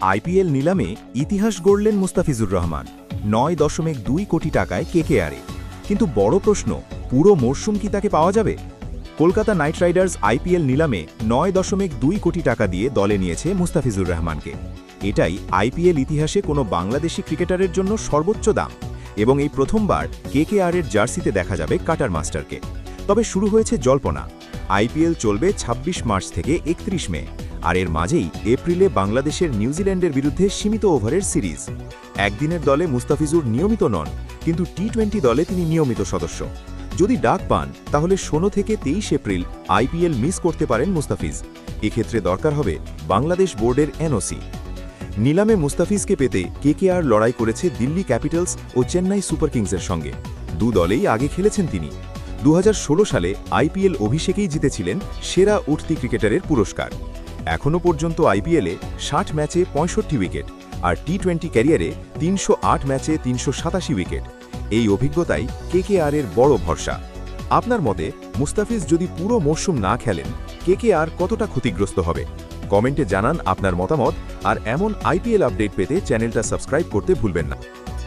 IPL নিলামে ইতিহাস গড়লেন মুস্তাফিজুর রহমান। নয় দশমিক দুই কোটি টাকায় কেকেআরে। কিন্তু বড় প্রশ্ন, পুরো মরশুম কি তাকে পাওয়া যাবে? কলকাতা নাইট রাইডার্স আইপিএল নিলামে নয় দশমিক দুই কোটি টাকা দিয়ে দলে নিয়েছে মুস্তাফিজুর রহমানকে। এটাই আইপিএল ইতিহাসে কোনো বাংলাদেশি ক্রিকেটারের জন্য সর্বোচ্চ দাম এবং এই প্রথমবার কেকেআরের জার্সিতে দেখা যাবে কাটার মাস্টারকে। তবে শুরু হয়েছে জল্পনা। আইপিএল চলবে ২৬ মার্চ থেকে একত্রিশ মে। আর এর মাঝেই এপ্রিলে বাংলাদেশের নিউজিল্যান্ডের বিরুদ্ধে সীমিত ওভারের সিরিজ। একদিনের দলে মুস্তাফিজুর নিয়মিত নন, কিন্তু টি টোয়েন্টি দলে তিনি নিয়মিত সদস্য। যদি ডাক পান, তাহলে ষোলো থেকে তেইশ এপ্রিল আইপিএল মিস করতে পারেন মুস্তাফিজ। এক্ষেত্রে দরকার হবে বাংলাদেশ বোর্ডের এনওসি। নিলামে মুস্তাফিজকে পেতে কেকেআর লড়াই করেছে দিল্লি ক্যাপিটালস ও চেন্নাই সুপার কিংসের সঙ্গে। দু দলেই আগে খেলেছেন তিনি। দু হাজার ষোলো সালে আইপিএল অভিষেকেই জিতেছিলেন সেরা উঠতি ক্রিকেটারের পুরস্কার। এখনও পর্যন্ত আইপিএলে ষাট ম্যাচে পঁয়ষট্টি উইকেট আর টি টোয়েন্টি ক্যারিয়ারে তিনশো আট ম্যাচে তিনশো সাতাশি উইকেট। এই অভিজ্ঞতাই কেকেআরের বড় ভরসা। আপনার মতে মুস্তাফিজ যদি পুরো মরশুম না খেলেন কেকেআর কতটা ক্ষতিগ্রস্ত হবে? কমেন্টে জানান আপনার মতামত আর এমন আইপিএল আপডেট পেতে চ্যানেলটা সাবস্ক্রাইব করতে ভুলবেন না।